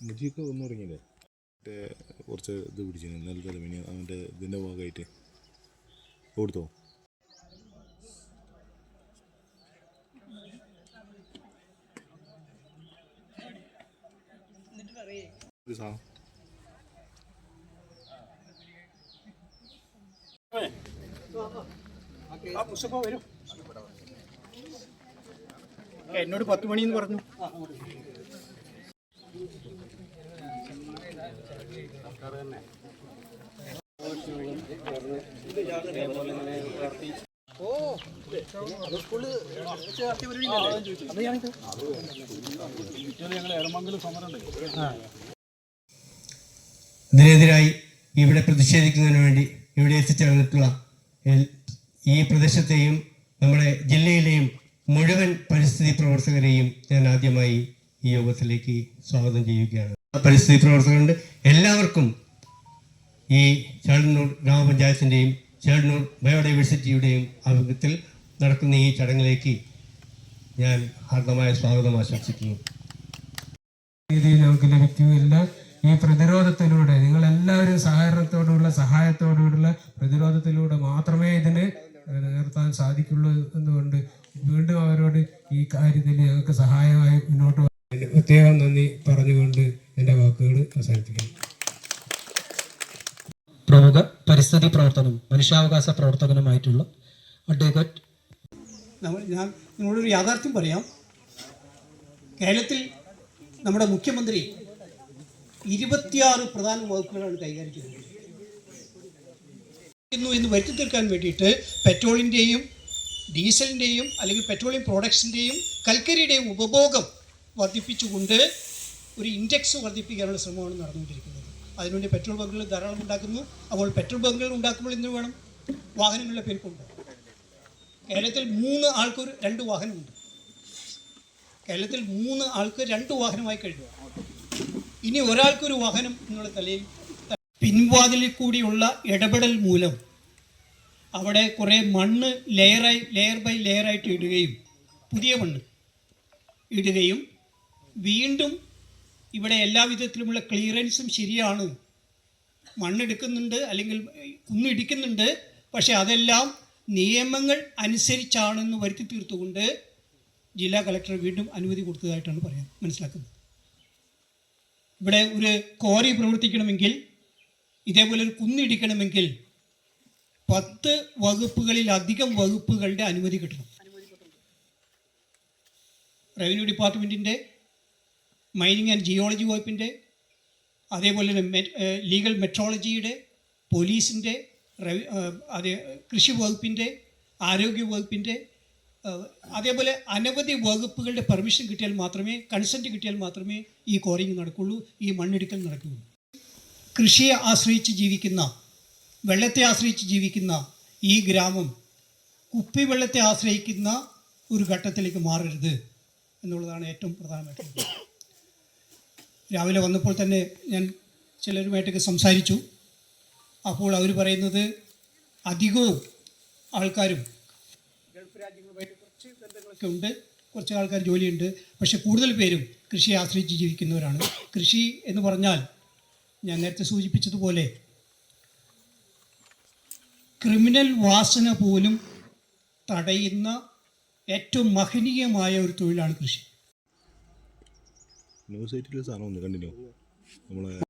മുജിയൊക്കെ വന്നു തുടങ്ങിയില്ലേ മറ്റേ കുറച്ച് ഇത് പിടിച്ചിരുന്നു നെൽക്കലമിനി അവന്റെ ഇതിന്റെ ഭാഗമായിട്ട്. കൊടുത്തോ എന്നോട് പത്ത് മണിന്ന് പറഞ്ഞു. ഇതിനെതിരായി ഇവിടെ പ്രതിഷേധിക്കുന്നതിന് വേണ്ടി ഇവിടെ എത്തിച്ചേർന്നിട്ടുള്ള ഈ പ്രദേശത്തെയും നമ്മുടെ ജില്ലയിലെയും മുഴുവൻ പരിസ്ഥിതി പ്രവർത്തകരെയും ഞാൻ ആദ്യമായി ഈ യോഗത്തിലേക്ക് സ്വാഗതം ചെയ്യുകയാണ്. പരിസ്ഥിതി പ്രവർത്തകരുണ്ട്. എല്ലാവർക്കും ഈ ചേളന്നൂർ ഗ്രാമപഞ്ചായത്തിന്റെയും ചേളന്നൂർ ബയോഡൈവേഴ്സിറ്റിയുടെയും ആഭിമുഖ്യത്തിൽ നടക്കുന്ന ഈ ചടങ്ങിലേക്ക് ഞാൻ ഹാർദമായ സ്വാഗതം ആശംസിക്കുന്നു. രീതിയിൽ നമുക്ക് ലഭിക്കുകയില്ല. ഈ പ്രതിരോധത്തിലൂടെ നിങ്ങൾ എല്ലാവരും സഹകരണത്തോടുള്ള സഹായത്തോടുള്ള പ്രതിരോധത്തിലൂടെ മാത്രമേ ഇതിന് നിലനിർത്താൻ സാധിക്കുള്ളൂ എന്നുകൊണ്ട് വീണ്ടും അവരോട് ഈ കാര്യത്തിൽ ഞങ്ങൾക്ക് സഹായമായി മുന്നോട്ട് പ്രത്യേകം നന്ദി പറഞ്ഞുകൊണ്ട് എന്റെ വാക്കുകൾ അവസാനിപ്പിക്കുന്നു. പ്രമുഖ പരിസ്ഥിതി പ്രവർത്തനം മനുഷ്യാവകാശ പ്രവർത്തകനുമായിട്ടുള്ള അഡ്വക്കേറ്റ് നമ്മൾ ഞാൻ നിങ്ങളൊരു യാഥാർത്ഥ്യം പറയാം. കേരളത്തിൽ നമ്മുടെ മുഖ്യമന്ത്രി ഇരുപത്തിയാറ് പ്രധാന വകുപ്പുകളാണ് കൈകാര്യം ചെയ്യുന്നത് ചെയ്യുന്നു എന്ന് വരുത്തി തീർക്കാൻ വേണ്ടിയിട്ട് പെട്രോളിന്റെയും ഡീസലിന്റെയും അല്ലെങ്കിൽ പെട്രോളിയം പ്രോഡക്ട്സിന്റെയും കൽക്കരിയുടെയും ഉപഭോഗം വർദ്ധിപ്പിച്ചുകൊണ്ട് ഒരു ഇൻഡെക്സ് വർദ്ധിപ്പിക്കാനുള്ള ശ്രമമാണ് നടന്നുകൊണ്ടിരിക്കുന്നത്. അതിനുവേണ്ടി പെട്രോൾ ബങ്കുകൾ ധാരാളം ഉണ്ടാക്കുന്നു. അപ്പോൾ പെട്രോൾ ബങ്കുകൾ ഉണ്ടാക്കുമ്പോൾ എന്ത് വേണം? വാഹനങ്ങളുടെ പെരുപ്പുണ്ട്. കേരളത്തിൽ മൂന്ന് ആൾക്കൊരു രണ്ട് വാഹനമുണ്ട്. കേരളത്തിൽ മൂന്ന് ആൾക്ക് രണ്ട് വാഹനമായി കഴിഞ്ഞു. ഇനി ഒരാൾക്കൊരു വാഹനം എന്നുള്ള തലയിൽ പിൻവാതിലിൽ കൂടിയുള്ള ഇടപെടൽ മൂലം അവിടെ കുറേ മണ്ണ് ലെയറായി ലെയർ ബൈ ലെയറായിട്ട് ഇടുകയും പുതിയ മണ്ണ് ഇടുകയും വീണ്ടും ഇവിടെ എല്ലാ വിധത്തിലുമുള്ള ക്ലിയറൻസും ശരിയാണ്. മണ്ണെടുക്കുന്നുണ്ട് അല്ലെങ്കിൽ കുന്നിടിക്കുന്നുണ്ട്. പക്ഷേ അതെല്ലാം നിയമങ്ങൾ അനുസരിച്ചാണെന്ന് വരുത്തി തീർത്തുകൊണ്ട് ജില്ലാ കളക്ടർ വീണ്ടും അനുമതി കൊടുത്തതായിട്ടാണ് പറയാൻ മനസ്സിലാക്കുന്നത്. ഇവിടെ ഒരു കോറി പ്രവർത്തിക്കണമെങ്കിൽ ഇതേപോലെ ഒരു കുന്നിടിക്കണമെങ്കിൽ പത്ത് വകുപ്പുകളിലധികം വകുപ്പുകളുടെ അനുമതി കിട്ടണം. റവന്യൂ ഡിപ്പാർട്ട്മെന്റിന്റെ മൈനിങ് ആൻഡ് ജിയോളജി വകുപ്പിന്റെ അതേപോലെ തന്നെ ലീഗൽ മെട്രോളജിയുടെ പോലീസിന്റെ അതേ കൃഷി വകുപ്പിന്റെ ആരോഗ്യ വകുപ്പിന്റെ അതേപോലെ അനവധി വകുപ്പുകളുടെ പെർമിഷൻ കിട്ടിയാൽ മാത്രമേ കൺസെന്റ് കിട്ടിയാൽ മാത്രമേ ഈ കോറിങ് നടക്കുള്ളൂ ഈ മണ്ണെടുക്കൽ നടക്കുകയുള്ളൂ. കൃഷിയെ ആശ്രയിച്ച് ജീവിക്കുന്ന വെള്ളത്തെ ആശ്രയിച്ച് ജീവിക്കുന്ന ഈ ഗ്രാമം കുപ്പി വെള്ളത്തെ ആശ്രയിക്കുന്ന ഒരു ഘട്ടത്തിലേക്ക് മാറരുത് എന്നുള്ളതാണ് ഏറ്റവും പ്രധാനമായിട്ടുള്ളത്. രാവിലെ വന്നപ്പോൾ തന്നെ ഞാൻ ചിലരുമായിട്ടൊക്കെ സംസാരിച്ചു. അപ്പോൾ അവർ പറയുന്നത് അധികവും ആൾക്കാരും ഗൾഫ് രാജ്യങ്ങളുമായിട്ട് കുറച്ച് ബന്ധങ്ങളൊക്കെ ഉണ്ട് കുറച്ച് ആൾക്കാർ ജോലിയുണ്ട്. പക്ഷെ കൂടുതൽ പേരും കൃഷിയെ ആശ്രയിച്ച് ജീവിക്കുന്നവരാണ്. കൃഷി എന്ന് പറഞ്ഞാൽ ഞാൻ നേരത്തെ സൂചിപ്പിച്ചതുപോലെ ക്രിമിനൽ വാസന പോലും തടയുന്ന ഏറ്റവും മഹനീയമായ ഒരു തൊഴിലാണ് കൃഷി. ന്യൂസ് സൈറ്റിലെ സാധനം ഒന്ന് കണ്ടിന്യൂ നമ്മളെ